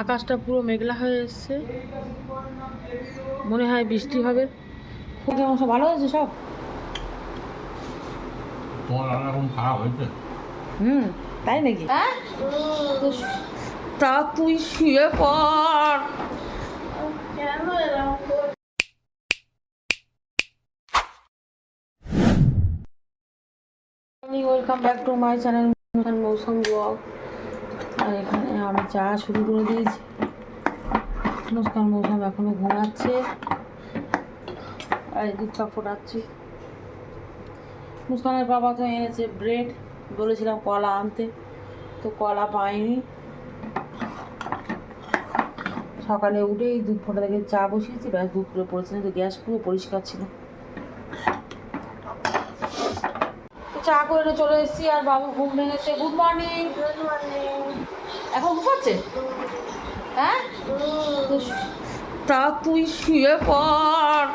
আকাশটা পুরো মেঘলা হয়ে এসছে। মনে হয় বৃষ্টি হবে। খুব মাংস ভালো হয়েছে সব? হুম তাই নাকি? হ্যাঁ? তা তুই শুয়ে পড়। Welcome back to my channel Mousum blog আর এখানে আমি চা শুরু করে দিয়েছি। মুস্কান মৌসুম এখনও ঘুমাচ্ছে। আর দুধ চা ফোটাচ্ছি। মুস্কানের বাবা তো এনেছে ব্রেড, বলেছিলাম কলা আনতে, তো কলা পাইনি। সকালে উঠেই দুধ ফোটা থেকে চা বসিয়েছি, ব্যাস দুধ পুরো পড়েছে তো গ্যাস পুরো পরিষ্কার ছিল। করে চলে এসেছি আর বাবু ঘুম ভেঙেছে। গুড মর্নিং এখন ঘুমাচ্ছে? হ্যাঁ? তা তুই শুয়ে পড়।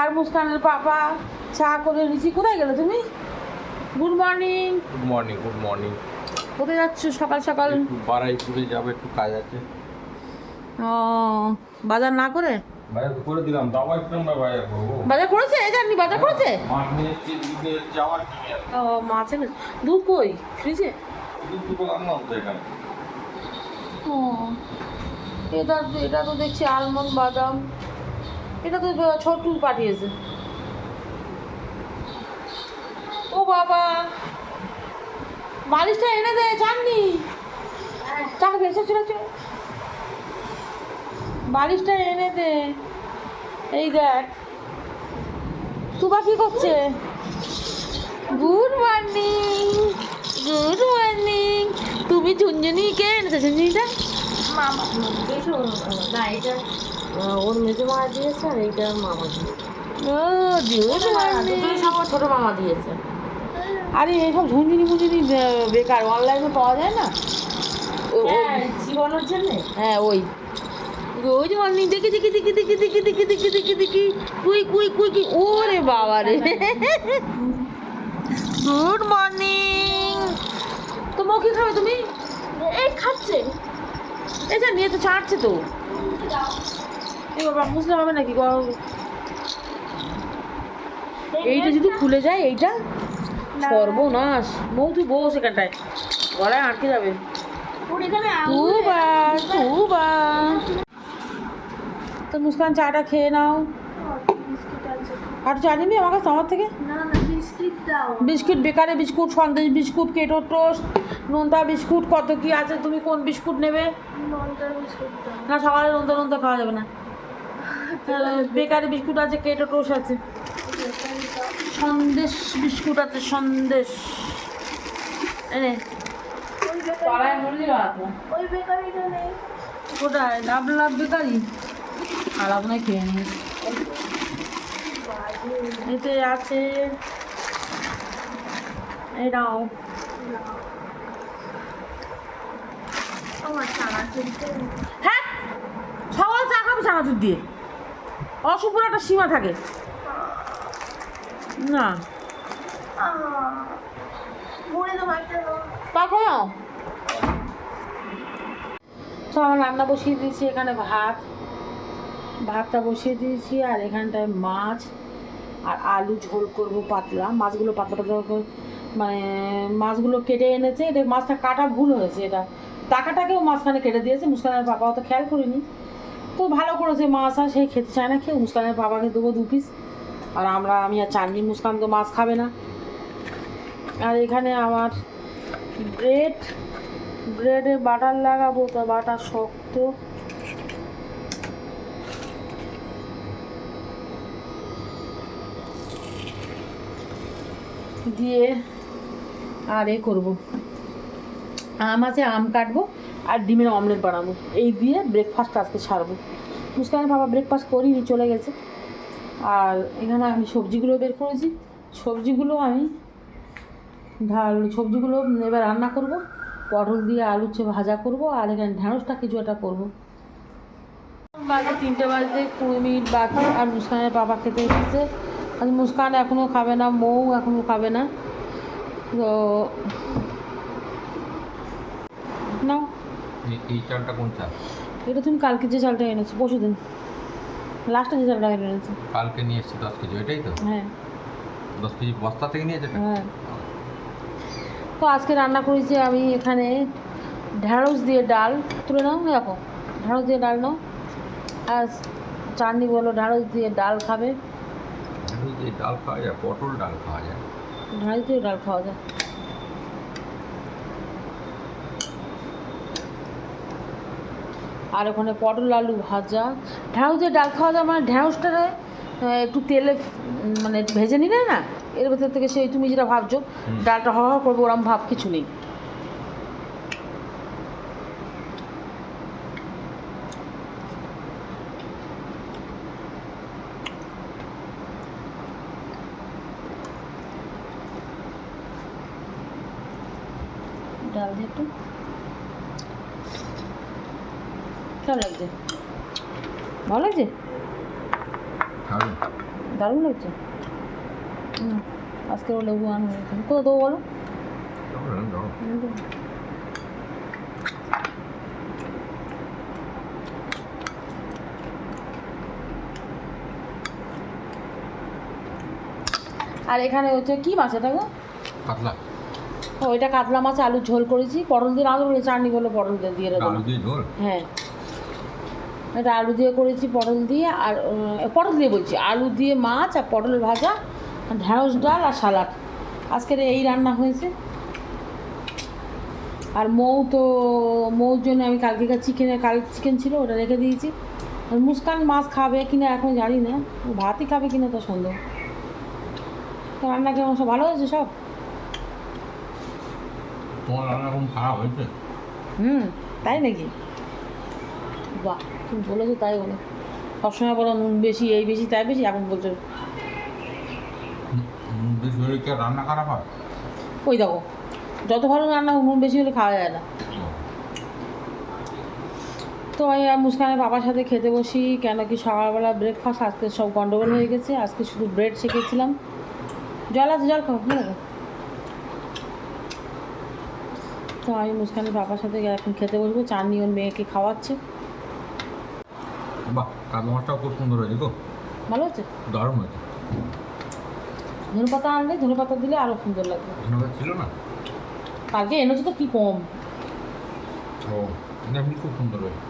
আর মুস্কানের পাপা চা করে নিচি কোথায় গেলে তুমি? Good morning good morning good morning কোথায় যাচ্ছ সকাল সকাল? একটু বারাইপুরে যাবে একটু কাজ আছে। ও বাজার না করে? বাইরে করে দিলাম দাবা একটু আমরা বাইরে করব। বাজার করেছে? এই জানি বাজার করেছে? মাছ নিয়ে এসছি দুধ নিয়ে এসছি আবার কি নিয়ে আসব? ও দুধ কই? ফ্রিজে? দুধ দুটো আনলাম তো এখানে। ও এটা এটা তো দেখছি আলমন্ড বাদাম। এটা তো ছোট্টু পাঠিয়েছে। ও বাবা! বালিশটা এনে দে চাননি? চাকা ভেসে চলে চলে বালিশটা এনে দে। এই দেখ। তুবা কি করছে। গুড মর্নিং গুড মর্নিং তুমি ঝুনঝুনি কে এনেছো? ঝুনঝুনিটা? ওর মেজো মা দিয়েছে আর এইটা মামা ছোট মামা দিয়েছে। আরে এইসব ঝুনঝুনি বে- বেকার। অনলাইনে পাওয়া যায় না? হ্যাঁ জীবনের জন্য? হ্যাঁ ওই। গুড মর্নিং দেখি দেখি দেখি দেখি দেখি দেখি দেখি দেখি দেখি কুই কুই কুই কি ওরে বাবা রে। গুড মর্নিং তো কি খাবে তুমি? এই খাচ্ছে। এই যা নিয়ে তো ছাড়ছে তো। এই বাবা বুঝলে হবে নাকি? এইটা যদি খুলে যায় এইটা। সর্বনাশ। মৌ তুই বউ সেখানটায় গলায় আটকে যাবে। তুবা তুবা তো মুস্কান চাটা খেয়ে নাও বিস্কিট আর চা নিবি আমার কাছে আমার থেকে না না বিস্কিট দাও বিস্কুট বেকারে বিস্কুট সন্দেশ বিস্কুট কেটো টোস্ট নোনতা বিস্কুট কত কি আছে তুমি কোন বিস্কুট নেবে না সকালে নোনতা নোনতা খাওয়া যাবে না বেকারি বিস্কুট আছে কেটো টোস্ট আছে সন্দেশ বিস্কুট আছে সন্দেশ এনে ওই বেকারিটা নেই কোথায় লাভ লাভ বেকারি আপনার খেয়ে নিই। এতে আছে, এই হ্যাঁ সকাল চা খাবে চানাচুর দিয়ে। অশুভর একটা সীমা থাকে। না। মুড়ি তো ভাইটা তা খাও তো আমার রান্না বসিয়ে দিয়েছি, এখানে ভাত। ভাতটা বসিয়ে দিয়েছি, আর এখানটায় মাছ আর আলু ঝোল করব পাতলা। মাছগুলো পাতলা পাতলা মানে মাছগুলো কেটে এনেছে, এটা মাছটা কাটা ভুল হয়েছে এটা। টাকাটাকেও মাঝখানে কেটে দিয়েছে, মুস্কানের বাবা অত খেয়াল করিনি। তো ভালো করেছে মাছ, আর সেই খেতে চায় না, খেয়ে মুস্কানের বাবাকে দেবো দু পিস আর আমরা, আমি আর চাননি মুস্কান তো মাছ খাবে না। আর এখানে আমার ব্রেড ব্রেডে বাটার লাগাবো, তো বাটার শক্ত। দিয়ে আর এ করব। আম আছে, আম কাটবো আর ডিমের অমলেট বানাবো। এই দিয়ে ব্রেকফাস্ট আজকে ছাড়বো। মুস্কানের বাবা ব্রেকফাস্ট করিনি, চলে গেছে। আর এখানে আমি সবজিগুলো বের করেছি। সবজিগুলো আমি ঢাল, সবজিগুলো এবার রান্না করব। পটল দিয়ে আলু চে, ভাজা করব আর এখানে ঢ্যাঁড়সটা কিছু একটা করব। বাজে তিনটে বাজতে কুড়ি মিনিট বাকি। আর মুস্কানের বাবা খেতে এসেছে। আজ মুস্কান এখনও খাবে না মৌ এখনও খাবে না। তো নাও। এই- চালটা কোন চাল? এটা তুমি কালকে যে চালটা এনেছো পরশু দিন। লাস্টে যে চালটা এনেছো। কালকে নিয়ে এসেছি দশ কেজি ওইটাই তো? হ্যাঁ। দশ কেজি বস্তা থেকে নিয়েছে? হ্যাঁ। তো আজকে রান্না করেছি আমি এখানে ঢ্যাঁড়স দিয়ে ডাল। তুলে নাও দেখো ঢ্যাঁড়স দিয়ে ডাল নাও। আর চাটনি বলো ঢ্যাঁড়স দিয়ে ডাল খাবে। আলু দিয়ে ডাল খাওয়া যায় পটল ডাল খাওয়া যায়। ঢ্যাঁড়স দিয়ে ডাল খাওয়া যায়। আর ওখানে পটল আলু ভাজা। ঢ্যাঁড়স দিয়ে ডাল খাওয়া যায় মানে ঢ্যাঁড়সটা একটু তেলে মানে ভেজে নিলে না এর ভেতর থেকে সেই তুমি যেটা ভাবছ ডালটা হওয়া হওয়া করব ওরম ভাব কিছু নেই ডাল দিয়ে একটু কেমন লাগছে ভালো লাগছে খাবে দারুণ লাগছে হুম আজকে ও লেবু আনব কোথাও দেবো বলো। আর এখানে হচ্ছে কি মাছ এটা গো? পাতলা ও এটা কাতলা মাছ আলুর ঝোল করেছি। পটল দিয়ে আলু বলে চাটনি বলে পটল দিয়ে দিয়ে আলু দিয়ে ঝোল? হ্যাঁ। এটা আলু দিয়ে করেছি পটল দিয়ে আর পটল দিয়ে বলছি আলু দিয়ে মাছ আর পটল ভাজা ঢ্যাঁড়স ডাল আর সালাড আজকের এই রান্না হয়েছে। আর মৌ তো মৌর জন্য আমি কালকেকার চিকেনের কাল চিকেন ছিল ওটা রেখে দিয়েছি। আর মুস্কান মাছ খাবে কিনা এখন জানি না। ভাতই খাবে কিনা তো সন্দেহ। তো রান্না কেমন সব ভালো হয়েছে সব? তোমার রান্না এখন খারাপ হয়েছে? হুম তাই নাকি? বাহ তুমি বলেছ তাই বলো। সবসময় বলো নুন বেশি এই বেশি তাই বেশি এখন বলছো কি রান্না খারাপ হয়? ওই দেখো যত ভালো রান্না হোক, নুন বেশি হলে খাওয়া যায় না। তো আমি আর মুস্কানের বাবার সাথে খেতে বসি কেন কি সকালবেলা ব্রেকফাস্ট আজকে সব গন্ডগোল হয়ে গেছে আজকে শুধু ব্রেড শেখেছিলাম। জল আছে জল খাও হ্যাঁ তো আমি মুস্কানের বাবার সাথে এখন খেতে বসবো চাটনি ওর মেয়েকে খাওয়াচ্ছে। বাহ মাছটাও খুব সুন্দর হয়েছে গো। ভালো হচ্ছে দারুণ হয়েছে। ধনে পাতা আনলে ধনে পাতা দিলে আরও সুন্দর লাগবে ছিল না? কালকে এনেছো তো কি কম? ও এমনি খুব সুন্দর হয়েছে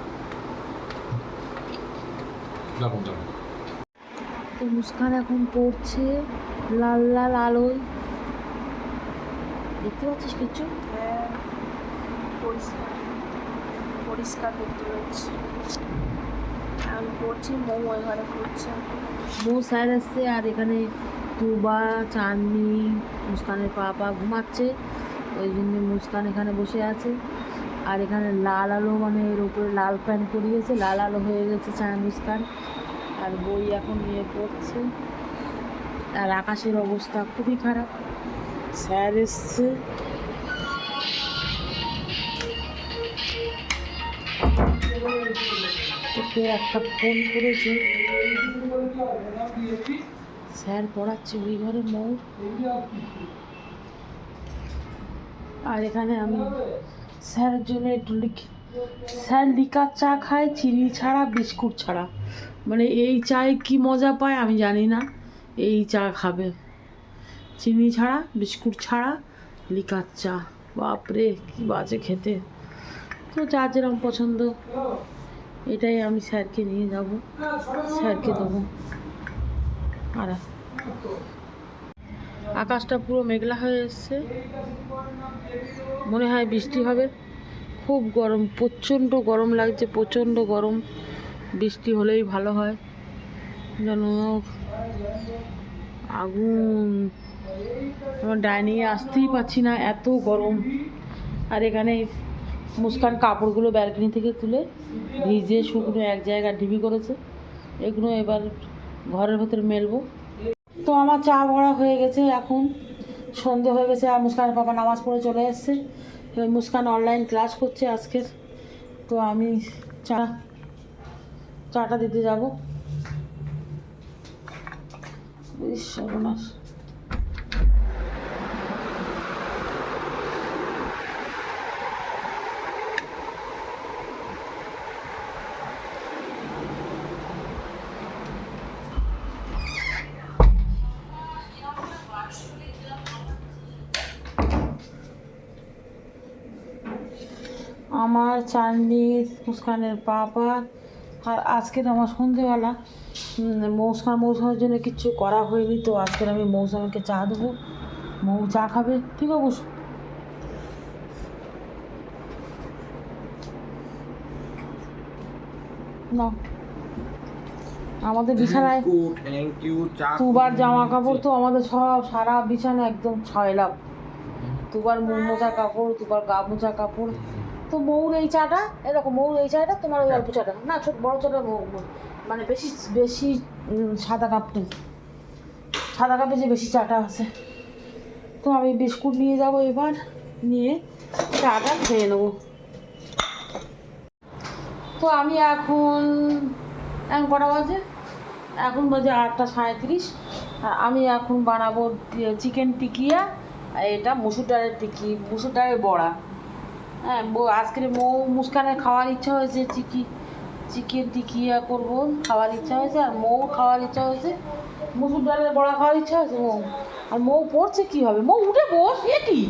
দারুণ দারুণ। তো মুস্কান এখন পড়ছে লাল লাল আলোয়। দেখতে পাচ্ছিস কিছু? হ্যাঁ পরিষ্কার পরিষ্কার দেখতে পাচ্ছি। আমি পড়ছি মোমো এখানে করছে মো স্যার আসছে আর এখানে তুবা চাঁদনি, মুস্কানের পাপা ঘুমাচ্ছে। ওই জন্য মুস্কান এখানে বসে আছে। আর এখানে লাল আলো মানে এর উপরে লাল প্যান্ট পরিয়েছে। লাল আলো হয়ে গেছে চা মুস্কান। আর বই এখন নিয়ে পড়ছে। আর আকাশের অবস্থা খুবই খারাপ। স্যার এসছে। একটা ফোন করেছে। স্যার পড়াচ্ছে ওই ঘরে মৌ। আর এখানে আমি স্যারের জন্য একটু লিখি। স্যার লিকার চা খায়, চিনি ছাড়া, বিস্কুট ছাড়া। মানে এই চায়ে কি মজা পায় আমি জানি না। এই চা খাবে। চিনি ছাড়া, বিস্কুট ছাড়া লিকার চা। বাপরে, কি বাজে খেতে। তো চা যেরকম পছন্দ, এটাই আমি স্যারকে নিয়ে যাব। স্যারকে দেবো। আর আকাশটা পুরো মেঘলা হয়ে এসছে। মনে হয় বৃষ্টি হবে। খুব গরম, প্রচণ্ড গরম লাগছে, প্রচণ্ড গরম। বৃষ্টি হলেই ভালো হয়। যেন আগুন। আমার ডাইনিংয়ে আসতেই পাচ্ছি না, এত গরম। আর এখানে মুস্কান কাপড়গুলো ব্যালকনি থেকে তুলে ভিজে শুকনো এক জায়গায় ঢিবি করেছে। এগুলো এবার ঘরের ভেতর মেলবো। তো আমার চা ভরা হয়ে গেছে এখন। সন্ধে হয়ে গেছে আর মুস্কানের বাবা নামাজ পড়ে চলে এসছে। মুস্কান অনলাইন ক্লাস করছে আজকের। তো আমি চা চাটা দিতে যাব। ইস, আমার চাঁদনি মুস্কানের পাপা আর আজকের আমার সন্ধেবেলা উম, মৌসুমার জন্য কিচ্ছু করা হয়নি তো আজকের আমি মৌসুমীকে চা দেবো। মৌ চা খাবে? ঠিক অবশ্য। না আমাদের বিছানায় তুবার জামা কাপড় তো আমাদের সব সারা বিছানা একদম ছয়লাভ তুবার মুখ মোজা কাপড় তুবার গা মোজা কাপড়। তো মৌর এই চাটা, এরকম মৌর এই চাটা, তোমার ওই অল্প চাটা। না, ছোট, বড় চাটা। মানে বেশি বেশি সাদা কাপ নেই। সাদা কাপে যে বেশি চাটা আছে। তো আমি বিস্কুট নিয়ে যাব এবার, নিয়ে চাটা খেয়ে নেব। তো আমি এখন এখন কটা বাজে? এখন বাজে আটটা সাঁত্রিশ আমি এখন বানাবো চিকেন টিকিয়া এটা মুসুর ডালের টিকি, মুসুর ডালের বড়া। হ্যাঁ আজকের মৌ মুস্কানের খাওয়ার ইচ্ছা হয়েছে, চিকি, চিকেন টিকিয়া করব খাওয়ার ইচ্ছা হয়েছে, আর মৌ খাওয়ার ইচ্ছা হয়েছে, মুসুর ডালের বড়া খাওয়ার ইচ্ছা হয়েছে মৌ। আর মৌ পড়ছে কী হবে? মৌ উঠে বস, এ কি?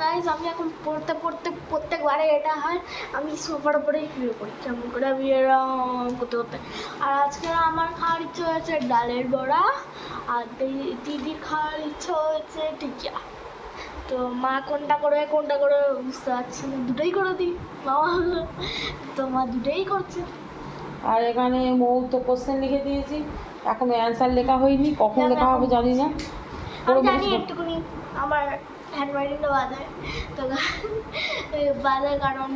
গাইজ আমি এখন পড়তে পড়তে প্রত্যেকবারে এটা হয়, আমি সোফার উপরেই শুয়ে পড়ি, কেমন করে আমি এরম করতে করতে। আর আজকে আমার খাওয়ার ইচ্ছে হয়েছে ডালের বড়া, আর দিদির খাওয়ার ইচ্ছে হয়েছে টিকিয়া। তো মা কোনটা করবে কোনটা করবে বুঝতে পারছি না। দুটোই করে দিই বাবা হলো তো মা দুটোই করছে। আর এখানে মৌ তো কোশ্চেন লিখে দিয়েছি। এখনও অ্যান্সার লেখা হয়নি কখন লেখা হবে জানি না। আমি জানি। একটুখানি আমার হ্যান্ডরাইটিংটা বাজায় তো বাজায় কারণ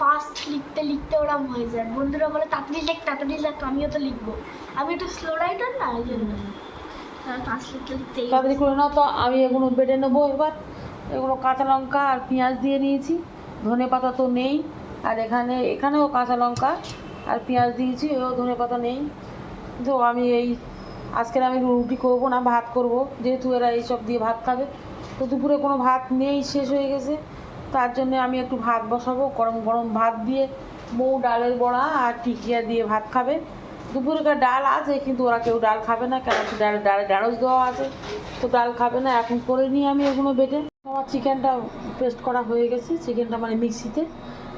ফাস্ট লিখতে লিখতে ওরম হয়ে যায়। বন্ধুরা বলে তাড়াতাড়ি লেখ তাড়াতাড়ি লেখ আমিও তো লিখব। আমি একটু স্লো রাইটার না এই জন্য। তাড়াতাড়ি করে নাও তো আমি এগুলো বেটে নেব এবার। এগুলো কাঁচা লঙ্কা আর পেঁয়াজ দিয়ে নিয়েছি। ধনে পাতা তো নেই। আর এখানে, এখানেও কাঁচা লঙ্কা আর পেঁয়াজ দিয়েছি ও ধনে পাতা নেই। তো আমি এই, আজকের আমি রুটি করব না, ভাত করব। যেহেতু এরা এইসব দিয়ে ভাত খাবে। তো দুপুরে কোনো ভাত নেই, শেষ হয়ে গেছে। তার জন্য আমি একটু ভাত বসাবো, গরম গরম ভাত দিয়ে মৌ, ডালের বড়া আর টিকিয়া দিয়ে ভাত খাবে। দুপুরেকার ডাল আছে, কিন্তু ওরা কেউ ডাল খাবে না কেন ডাল ডাল ঢ্যাঁড়স দেওয়া আছে। তো ডাল খাবে না, এখন করে নিয়ে আমি এগুলো বেটে। আমার চিকেনটা পেস্ট করা হয়ে গেছে, চিকেনটা মানে মিক্সিতে।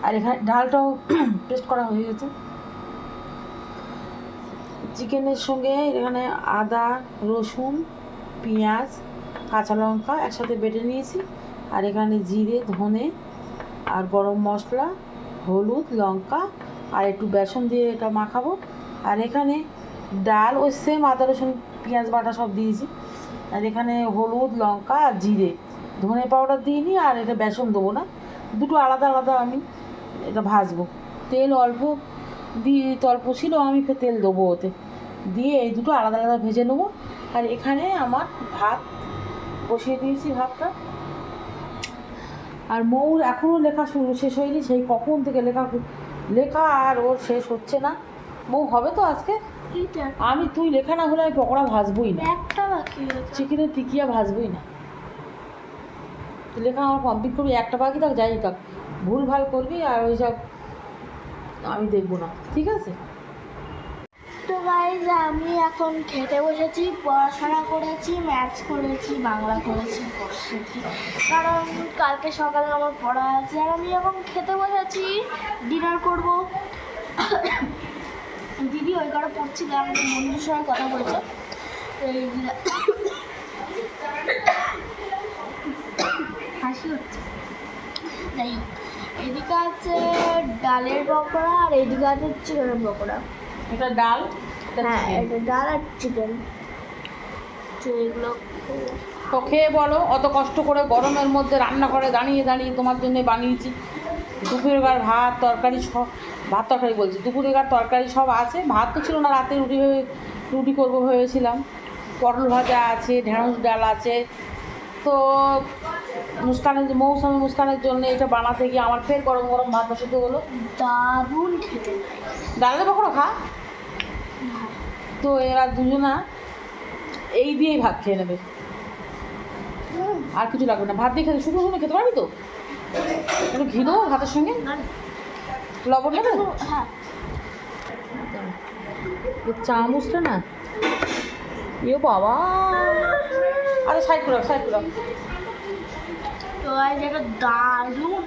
আর এখানে ডালটাও পেস্ট করা হয়ে গেছে। চিকেনের সঙ্গে এখানে আদা, রসুন, পেঁয়াজ, কাঁচা লঙ্কা একসাথে বেটে নিয়েছি। আর এখানে জিরে, ধনে আর গরম মশলা, হলুদ, লঙ্কা আর একটু বেসন দিয়ে এটা মাখাবো। আর এখানে ডাল, ওই সেম আদা, রসুন, পেঁয়াজ, বাটা সব দিয়েছি। আর এখানে হলুদ, লঙ্কা আর জিরে। ধনে পাউডার দিইনি আর এটা বেসন দেবো না। দুটো আলাদা আলাদা আমি এটা ভাজবো। তেল অল্প দিয়ে অল্প ছিল আমি ফের তেল দেবো ওতে। দিয়ে এই দুটো আলাদা আলাদা ভেজে নেব। আর এখানে আমার ভাত বসিয়ে দিয়েছি ভাতটা। আর মৌর এখনও লেখা শুরু শেষ হয়নি সেই কখন থেকে লেখা লেখা আর ওর শেষ হচ্ছে না। মৌ হবে তো আজকে? আমি তুই লেখা না হলে আমি পকোড়া ভাজবই না। চিকেনের টিকিয়া ভাজবই না। লেখা আমার কমপ্লিট করবি, একটা পাখি থাক, যাই থাক। ভুল ভালো করবি আর ওই সব আমি দেখব না, ঠিক আছে? তো গাইজ আমি এখন খেতে বসেছি, পড়াশোনা করেছি ম্যাথস করেছি, বাংলা করেছি, বসেছি। কারণ কালকে সকালে আমার পড়া আছে, আর আমি এখন খেতে বসেছি ডিনার করব। দিদি ওই ঘরে পড়ছিল, আমাদের বন্ধুর সঙ্গে কথা বলছে। এই হাসি হচ্ছে যাই হোক, এদিকে আছে ডালের পকোড়া আর এদিকে আছে চিকেনের পকোড়া। এটা ডাল হ্যাঁ এটা ডাল আর চিকেন তো এগুলো তো খেয়ে বলো অত কষ্ট করে গরমের মধ্যে রান্না করে দাঁড়িয়ে দাঁড়িয়ে তোমার জন্য বানিয়েছি। দুপুরের ভাত তরকারি সব ভাত তরকারি বলছি দুপুরের তরকারি সব আছে। ভাত তো ছিল না রাতে রুটি ভেবে রুটি করব ভেবেছিলাম। পটল ভাজা আছে ঢেঁড়স ডাল আছে। তো মুস্কানের মৌসুমি মুস্কানের জন্য এটা বানাতে গিয়ে আমার ফের গরম গরম ভাত বসাতে হলো দারুণ খেতে। ডালের পকোড়া খা? তো এরা দুজনা এই দিয়েই ভাত খেয়ে নেবে। আর কিছু লাগবে না। ভাত দিয়ে খেতে শুকনো শুকনো খেতে পারবি তো? একটু ঘি দেবো ভাতের সঙ্গে? লবণ নেবে হ্যাঁ। চামচটা না। এ বাবা। আরে সাইড করে সাইড করে তো দারুণ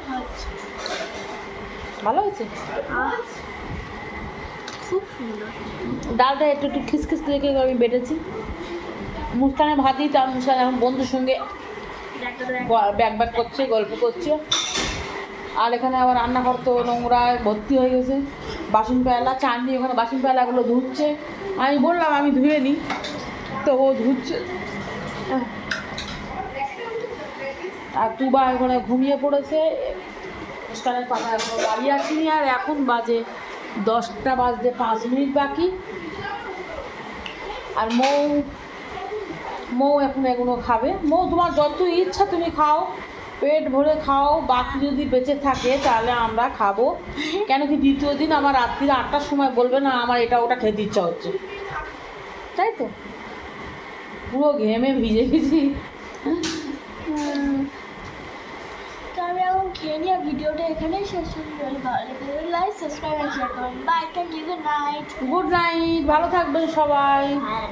ভালো হয়েছে? খুব সুন্দর। ডালটা একটু একটু খিসখিস রেখে আমি বেটেছি। মুস্কানে ভাত দিতাম মুস্কান এখন বন্ধুর সঙ্গে ব্যাগ ব্যাগ করছে গল্প করছে। আর এখানে আবার রান্নাঘর তো নোংরায় ভর্তি হয়ে গেছে। বাসন পেয়ালা চাননি ওখানে বাসন পেয়ালাগুলো ধুচ্ছে। আমি বললাম আমি ধুয়ে নিই। তো ও ধুচ্ছে। আর তুবা ওখানে ঘুমিয়ে পড়েছে মুস্কানের পাপা এখনও বাড়ি আসেনি আর এখন বাজে দশটা বাজতে পাঁচ মিনিট বাকি। আর মৌ মৌ এখন এগুলো খাবে। মৌ, তোমার যত ইচ্ছা তুমি খাও, পেট ভরে খাও, বাকি যদি বেঁচে থাকে তাহলে আমরা খাব। কেন কি দ্বিতীয় দিন আমার রাত্রির আটটার সময় বলবে, না, আমার এটা ওটা খেতে ইচ্ছা হচ্ছে। তাই তো? পুরো ঘেমে ভিজে গেছি হুম। তো আমি এখন খেয়ে নিয়ে ভিডিওটা এখানেই শেষ করি ভালো লেগে লাইক সাবস্ক্রাইব শেয়ার করুন bye thank you good night good night ভালো থাকবেন সবাই। হ্যাঁ